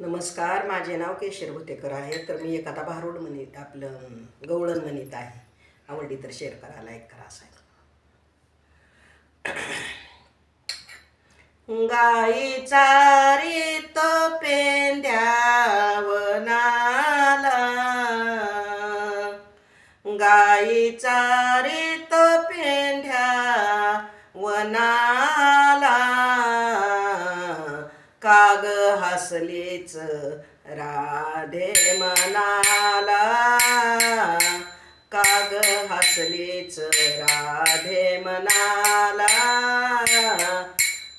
नमस्कार माझे नाव केशर भुतेकर आहे. तर मी एक आता भारूड म्हणीत आपलं गवळण म्हणीत आहे. आवडली तर शेअर करा लाईक करा गाई चारी गाई चारीत पेंद्यावनाला. गाई चारीत पेंढ्या वना असलीच राधे मनाला. काग हसलीच राधे मनाला.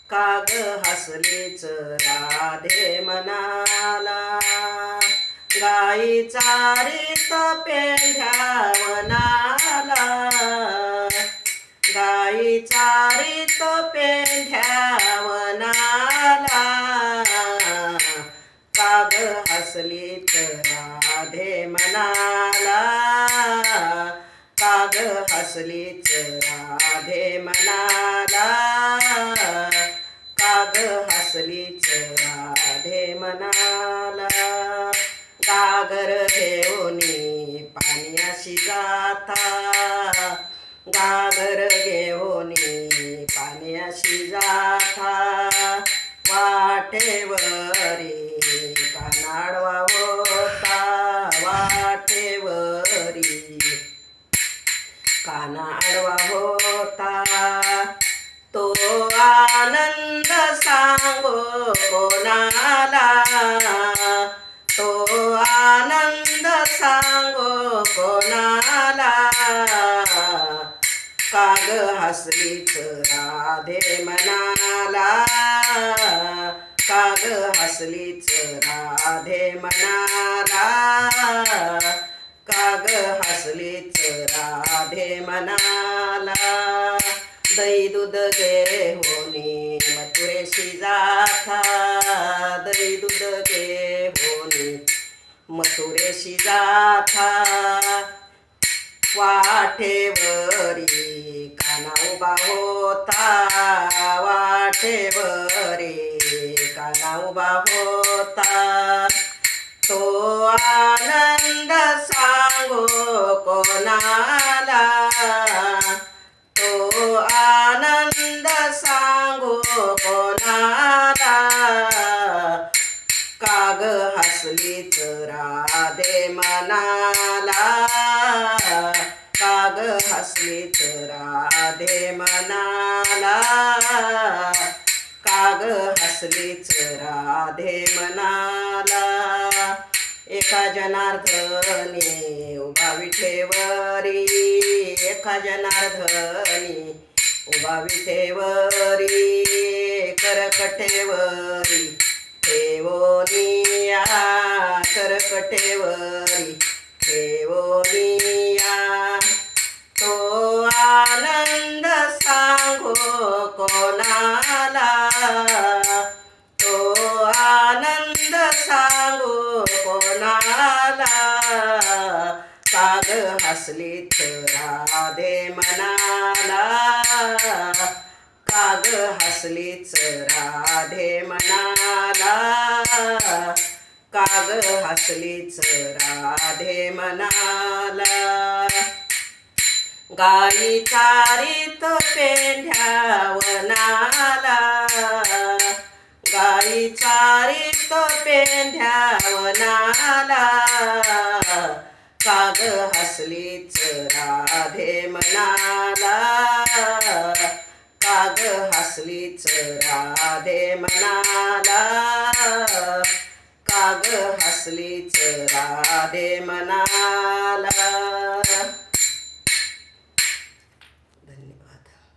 काग हसलीच राधे मनाला. गाई चारीत पेंढ्यावनाला गाई चारीत पेंढ्या काग हसलीच राधे मनाला. काग हसलीच राधे मनाला. काग हसलीच राधे मनाला. गागर घेऊनी पाण्याशी जाता. गागर घेऊनी पाण्याशी जाता. वाटेवर कानाडवा होता वाटेवरी कानाडवा होता तो आनंद सांगो कोणाला तो आनंद सांगो कोणाला काग हसलीच राधे मनाला. काग हसलीच राधे मनाला काग हसलीच राधे मनाला. दही दूध घेऊनी मथुरेशी जाता दही दूध घेऊनी मथुरेशी जाता वाटेवरी काना उभा होता. वाटेवरी काना उभा होता तो आनंद सांगो कोणाला? तो आनंद सांगो कोणाला? काग हसलीच राधे मनाला. काग हसलीच राधे मनाला. काग हसलीच राधे मनाला. एका जनार्दनी उभा विठेवरी. एका जनार्दनी उभा विठेवरी. करकटेवरी. ठेवोनिया करकटेवरी. ठेवोनिया तो आला कोणाला? तो आनंद सांगो कोणाला? काग हसली राधे मनाला. काग हसलीच राधे मनाला. काग हसलीच राधे मनाला. गाई चारीत पेंढ्यावनाला. गाई चारीत पेंढ्यावनाला. काग हसलीच राधे मनाला. काग हसलीच राधे मनाला. काग हसलीच राधे मनाला.